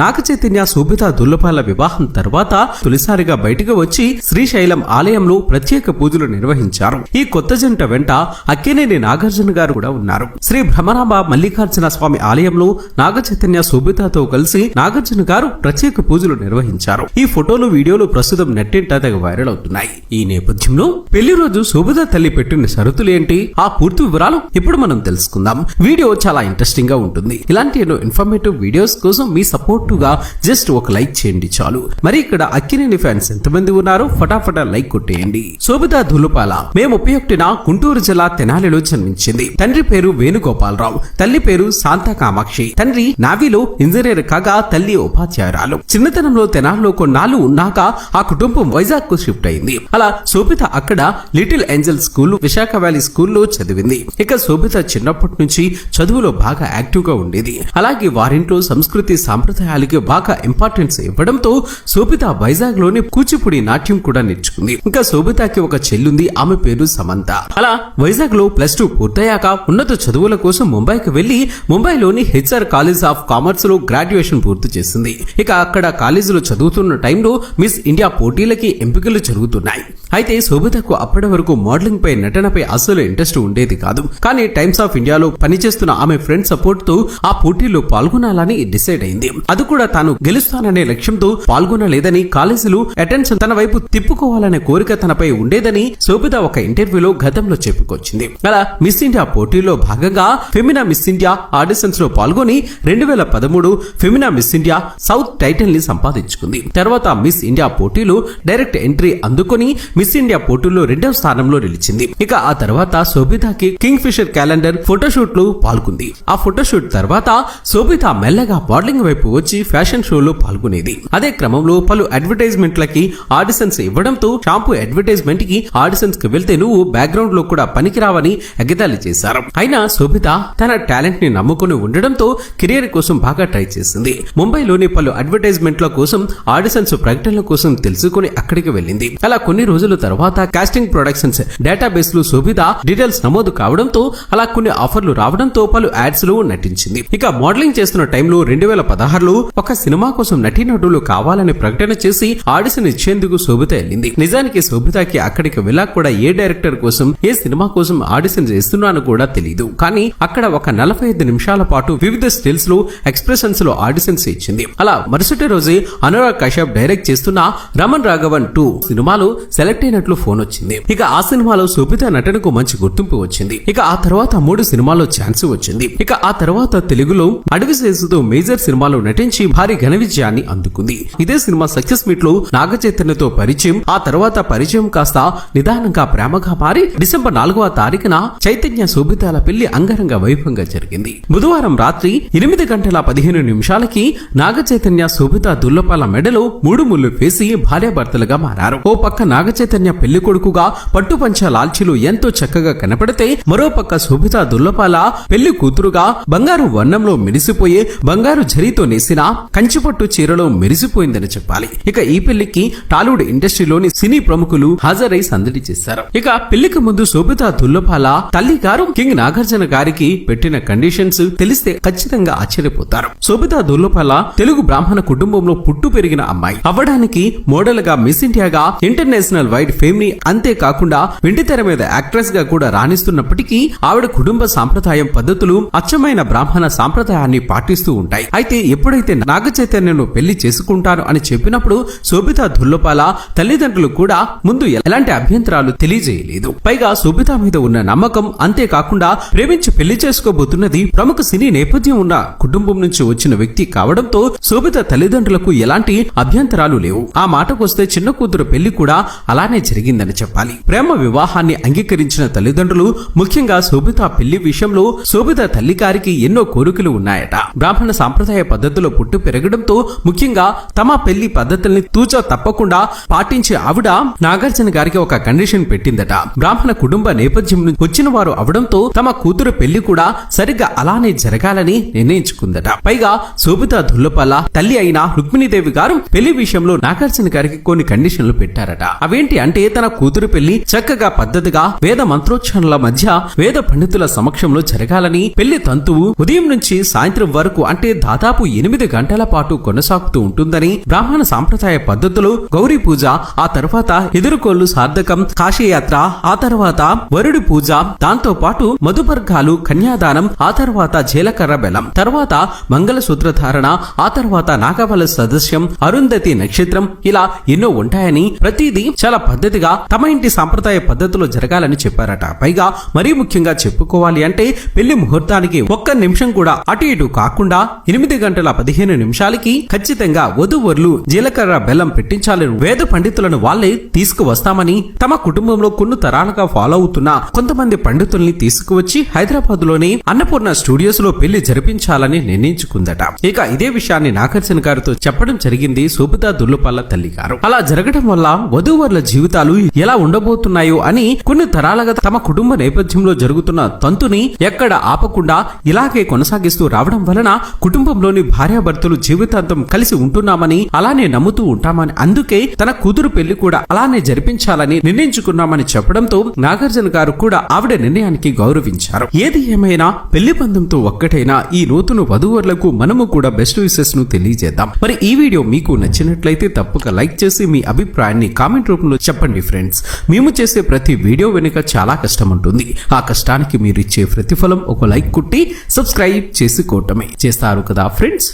నాగ చైతన్య శోభిత దుల్లపాల వివాహం తర్వాత తొలిసారిగా బయటకు వచ్చి శ్రీశైలం ఆలయంలో ప్రత్యేక పూజలు నిర్వహించారు. ఈ కొత్త జంట వెంట అక్కినేని నాగార్జున గారు కూడా ఉన్నారు. శ్రీ భ్రమరాంబ మల్లికార్జున స్వామి ఆలయంలో నాగ చైతన్య శోభితతో కలిసి నాగార్జున గారు ప్రత్యేక పూజలు నిర్వహించారు. ఈ ఫోటోలు వీడియోలు ప్రస్తుతం నెట్టింట తెగ వైరల్ అవుతున్నాయి. ఈ నేపథ్యంలో పెళ్ళి రోజు శోభిత తల్లి పెట్టిన షరతులు ఏంటి? ఆ పూర్తి వివరాలు ఇప్పుడు మనం తెలుసుకుందాం. వీడియో చాలా ఇంట్రెస్టింగ్గా ఉంటుంది. ఇలాంటి ఎన్నో ఇన్ఫర్మేటివ్ వీడియోస్ కోసం మీ సపోర్ట్ సపోర్టుగా జస్ట్ ఒక లైక్ చేయండి చాలు. మరి ఇక్కడ అక్కినేని ఫ్యాన్స్ ఎంతమంది ఉన్నారో ఫటాఫట లైక్ కొట్టేయండి. శోభిత ధులుపాల మే ముప్పై ఒకటిన గుంటూరు జిల్లా తెనాలిలో జన్మించింది. తండ్రి పేరు వేణుగోపాలరావు తల్లి పేరు శాంత కామాక్షి తండ్రి నావీలో ఇంజనీర్ కాగా తల్లి ఉపాధ్యాయురాలు. చిన్నతనంలో తెనాలిలో కొన్నాళ్ళు ఉన్నాక ఆ కుటుంబం వైజాగ్కు షిఫ్ట్ అయింది. అలా శోభిత అక్కడ little angel school Visakha valley స్కూల్లో చదివింది. ఇక శోభిత చిన్నప్పటి నుంచి చదువులో బాగా యాక్టివ్గా ఉండేది. అలాగే వారింట్లో సంస్కృతి సాంప్రదాయ సాంప్రదాయాలకి బాగా ఇంపార్టెన్స్ ఇవ్వడంతో శోభిత వైజాగ్లోని కూచిపూడి నాట్యం కూడా నేర్చుకుంది. ఇంకా శోభితకి ఒక చెల్లుంది ఆమె పేరు సమంత. అలా వైజాగ్లో ప్లస్ టూ పూర్తయ్యాక ఉన్నత చదువుల కోసం ముంబైకి వెళ్ళి ముంబైలోని హెచ్ఆర్ కాలేజ్ ఆఫ్ కామర్స్లో గ్రాడ్యుయేషన్ పూర్తి చేసింది. ఇక అక్కడ కాలేజీలో చదువుతున్న టైంలో మిస్ ఇండియా పోటీలకి ఎంపికలు జరుగుతున్నాయి. అయితే శోభితకు అప్పటి వరకు మోడలింగ్ పై నటనపై అసలు ఇంట్రెస్ట్ ఉండేది కాదు. కానీ టైమ్స్ ఆఫ్ ఇండియాలో పనిచేస్తున్న ఆమె ఫ్రెండ్ సపోర్ట్తో ఆ పోటీలో పాల్గొనాలని డిసైడ్ అయింది. అది కూడా తాను గెలుస్తాననే లక్ష్యంతో పాల్గొనలేదని కాలేజీలు అటెన్షన్ తన వైపు తిప్పుకోవాలనే కోరిక తనపై ఉండేదని శోభిత ఒక ఇంటర్వ్యూలో గతంలో చెప్పుకొచ్చింది. అలా మిస్ ఇండియా పోటీలో భాగంగా ఫెమినా మిస్ ఇండియా ఆడిషన్స్లో పాల్గొని రెండు వేల పదమూడు ఫెమినా మిస్ ఇండియా సౌత్ టైటిల్ని సంపాదించుకుంది. తర్వాత మిస్ ఇండియా పోటీలు డైరెక్ట్ ఎంట్రీ అందుకొని మిస్ ఇండియా పోటీల్లో రెండవ స్థానంలో నిలిచింది. ఇక ఆ తర్వాత శోభితకి కింగ్ ఫిషర్ క్యాలెండర్ ఫోటోషూట్లో పాల్గొంది. ఆ ఫోటోషూట్ తర్వాత శోభిత మెల్లగా మోడలింగ్ వైపు వచ్చి ఫ్యాషన్ షోలో పాల్గొనేది. అదే క్రమంలో పలు అడ్వర్టైజ్మెంట్లకి ఆడిషన్స్ ఇవ్వడంతో షాంపూ అడ్వర్టైజ్మెంట్కి ఆడిషన్స్కి వెళ్తే నువ్వు బ్యాక్గ్రౌండ్లో కూడా పనికిరావని ఎగతాళి చేశారు. అయినా శోభిత తన టాలెంట్ని నమ్ముకుని ఉండడంతో కెరియర్ కోసం బాగా ట్రై చేసింది. ముంబైలోని పలు అడ్వర్టైజ్మెంట్ల కోసం ఆడిషన్స్ ప్రకటనల కోసం తెలుసుకుని అక్కడికి వెళ్ళింది. అలా కొన్ని రోజుల తర్వాత కాస్టింగ్ ప్రొడక్షన్స్ డేటాబేస్లో శోభిత డీటెయిల్స్ నమోదు కావడంతో అలా కొన్ని ఆఫర్లు రావడంతో పలు యాడ్స్లో నటించింది. ఇక మోడలింగ్ చేస్తున్న టైంలో రెండు వేల పదహారులో ఒక సినిమా కోసం నటీనటులు కావాలని ప్రకటన చేసి ఆడిషన్ ఇచ్చేందుకు శోభిత వెళ్ళింది. నిజానికి శోభితకి అక్కడికి వెళ్ళా కూడా ఏ డైరెక్టర్ కోసం ఏ సినిమా కోసం ఆడిషన్ చేస్తున్నాను కూడా తెలియదు కానీ అక్కడ ఒక నలభై ఐదు నిమిషాల పాటు వివిధ స్టిల్స్లో ఎక్స్ప్రెషన్స్లో ఆడిషన్స్ ఇచ్చింది. అలా మరుసటి రోజే అనురాగ్ కశ్యప్ డైరెక్ట్ చేస్తున్న రమన్ రాఘవన్ టూ సినిమాలో సెలెక్ట్ అయినట్లు ఫోన్ వచ్చింది. ఇక ఆ సినిమాలో శోభిత నటనకు మంచి గుర్తింపు వచ్చింది. ఇక ఆ తర్వాత మూడు సినిమాల్లో ఛాన్స్ వచ్చింది. ఇక ఆ తర్వాత తెలుగులో అడవి సేసుతో మేజర్ సినిమాలో నటించి భారీ ఘన విజయాన్ని అందుకుంది. ఇదే సినిమా సక్సెస్ మీట్లో నాగ చైతన్యతో పరిచయం ఆ తర్వాత పరిచయం కాస్త నిదానంగా ప్రేమగా మారి డిసెంబర్ నాలుగవ తారీఖున చైతన్య శోభితాల పెళ్ళి అంగరంగ వైభవంగా జరిగింది. బుధవారం రాత్రి ఎనిమిది గంటల పదిహేను నిమిషాలకి నాగ చైతన్య శోభిత దుల్లపాల మెడలో మూడు ముళ్ళు వేసి భార్యాభర్తలుగా మారారు. ఓ పక్క నాగ చైతన్య పెళ్ళి కొడుకుగా పట్టుపంచ లాల్చీలు ఎంతో చక్కగా కనపడితే మరో పక్క శోభిత దుల్లపాల పెళ్ళి కూతురుగా బంగారు వర్ణంలో మెరిసిపోయే బంగారు జరీతో నేసిన కంచిపట్టు చీరలో మెరిసిపోయిందని చెప్పాలి. ఇక ఈ పెళ్ళికి టాలీవుడ్ ఇండస్ట్రీలోని సినీ ప్రముఖులు హాజరై సందడి చేశారు. ఇక పెళ్ళికి ముందు శోభిత దుల్లపాల తల్లి గారు కింగ్ నాగార్జున గారికి పెట్టిన కండిషన్స్ తెలిస్తే ఖచ్చితంగా ఆశ్చర్యపోతారు. శోభిత దుల్లపాల తెలుగు బ్రాహ్మణ కుటుంబంలో పుట్టు పెరిగిన అమ్మాయి. అవ్వడానికి మోడల్గా మిస్ ఇండియాగా ఇంటర్నేషనల్ వైడ్ ఫేమ్ని అంతేకాకుండా వెండితెర మీద యాక్ట్రెస్గా కూడా రాణిస్తున్నప్పటికీ ఆవిడ కుటుంబ సాంప్రదాయం పద్ధతులు అచ్చమైన బ్రాహ్మణ సాంప్రదాయాన్ని పాటిస్తూ ఉంటాయి. అయితే ఎప్పుడైతే నాగ చైతన్యను పెళ్ళి చేసుకుంటాను అని చెప్పినప్పుడు శోభిత దుల్లపాల తల్లిదండ్రులు కూడా ముందు ఎలాంటి అభ్యంతరాలు తెలియజేయలేదు. పైగా శోభిత మీద ఉన్న నమ్మకం అంతేకాకుండా ప్రేమించి పెళ్ళి చేసుకోబోతున్నది ప్రముఖ సినీ నేపథ్యం ఉన్న కుటుంబం నుంచి వచ్చిన వ్యక్తి కావడంతో శోభిత తల్లిదండ్రులకు ఎలాంటి అభ్యంతరాలు లేవు. ఆ మాటకొస్తే చిన్న కూతురు పెళ్ళి కూడా అలానే జరిగిందని చెప్పాలి. ప్రేమ వివాహాన్ని అంగీకరించిన తల్లిదండ్రులు ముఖ్యంగా శోభిత పెళ్ళి విషయంలో శోభిత తల్లి గారికి ఎన్నో కోరికలు ఉన్నాయట. బ్రాహ్మణ సాంప్రదాయ పద్ధతిలో పుట్టు పెరగడంతో ముఖ్యంగా తమ పెళ్ళి పద్ధతుల్ని తూచా తప్పకుండా పాటించే ఆవిడ నాగార్జున గారికి ఒక కండిషన్ పెట్టిందట. బ్రాహ్మణ కుటుంబ నేపథ్యం వచ్చిన వారు అవడంతో తమ కూతురు పెళ్ళి కూడా సరిగ్గా అలానే జరగాలని నిర్ణయించుకుందట. పైగా శోభిత దుల్లపల్ల తల్లి అయిన రుక్మిణీదేవి గారు పెళ్ళి విషయంలో నాగార్జున గారికి కొన్ని కండిషన్లు పెట్టారట. అవేంటి అంటే తన కూతురు పెళ్ళి చక్కగా పద్ధతిగా వేద మంత్రోచ్చారణల మధ్య వేద పండితుల సమక్షంలో జరగాలని పెళ్ళి తంతువు ఉదయం నుంచి సాయంత్రం వరకు అంటే దాదాపు ఎనిమిది ఎనిమిది గంటల పాటు కొనసాగుతూ ఉంటుందని బ్రాహ్మణ సాంప్రదాయ పద్ధతులు గౌరీ పూజ ఆ తర్వాత ఎదురుకోళ్ళు సార్థకం కాశీయాత్ర ఆ తర్వాత వరుడి పూజ దాంతో పాటు మధుపర్గాలు కన్యాదానం ఆ తర్వాత జీలకర్ర బెలం తర్వాత మంగళసూత్ర ధారణ ఆ తర్వాత నాగబల సదస్యం అరుంధతి నక్షత్రం ఇలా ఎన్నో ఉంటాయని ప్రతిదీ చాలా పద్ధతిగా తమ ఇంటి సాంప్రదాయ పద్ధతిలో జరగాలని చెప్పారట. పైగా మరీ ముఖ్యంగా చెప్పుకోవాలి అంటే పెళ్ళి ముహూర్తానికి ఒక్క నిమిషం కూడా అటు ఇటు కాకుండా ఎనిమిది గంటల పది పదిహేను నిమిషాలకి ఖచ్చితంగా వధువర్లు జీలకర్ర బెల్లం పెట్టించాలని వేద పండితులను వాళ్ళే తీసుకువస్తామని తమ కుటుంబంలో కొన్ని తరాలుగా ఫాలో అవుతున్న కొంతమంది పండితుల్ని తీసుకువచ్చి హైదరాబాద్లోని అన్నపూర్ణ స్టూడియోస్లో పెళ్ళి జరిపించాలని నిర్ణయించుకుందట. ఇక ఇదే విషయాన్ని నాగార్జున గారితో చెప్పడం జరిగింది శోభితా దుల్లుపల్ల తల్లి గారు అలా జరగడం వల్ల వధూవరుల జీవితాలు ఎలా ఉండబోతున్నాయో అని కొన్ని తరాలుగా తమ కుటుంబ నేపథ్యంలో జరుగుతున్న తంతుని ఎక్కడ ఆపకుండా ఇలాగే కొనసాగిస్తూ రావడం వలన కుటుంబంలోని భార్య భార్యాభర్తలు జీవితాంతం కలిసి ఉంటున్నామని అలానే నమ్ముతూ ఉంటామని అందుకే తన కూతురు పెళ్ళి కూడా అలానే జరిపించాలని నిర్ణయించుకున్నామని చెప్పడంతో నాగార్జున గారు కూడా ఆవిడ నిర్ణయానికి గౌరవించారు. ఏది ఏమైనా పెళ్ళి బంధంతో ఒక్కటైనా ఈ నూతన వధువరులకు మనము కూడా బెస్ట్ విషెస్ను తెలియజేద్దాం. మరి ఈ వీడియో మీకు నచ్చినట్లయితే తప్పక లైక్ చేసి మీ అభిప్రాయాన్ని కామెంట్ రూపంలో చెప్పండి ఫ్రెండ్స్. మేము చేసే ప్రతి వీడియో వెనుక చాలా కష్టం ఉంటుంది. ఆ కష్టానికి మీరు ఇచ్చే ప్రతిఫలం ఒక లైక్ కుట్టి సబ్స్క్రైబ్ చేసుకోవటమే. చేస్తారు కదా ఫ్రెండ్స్?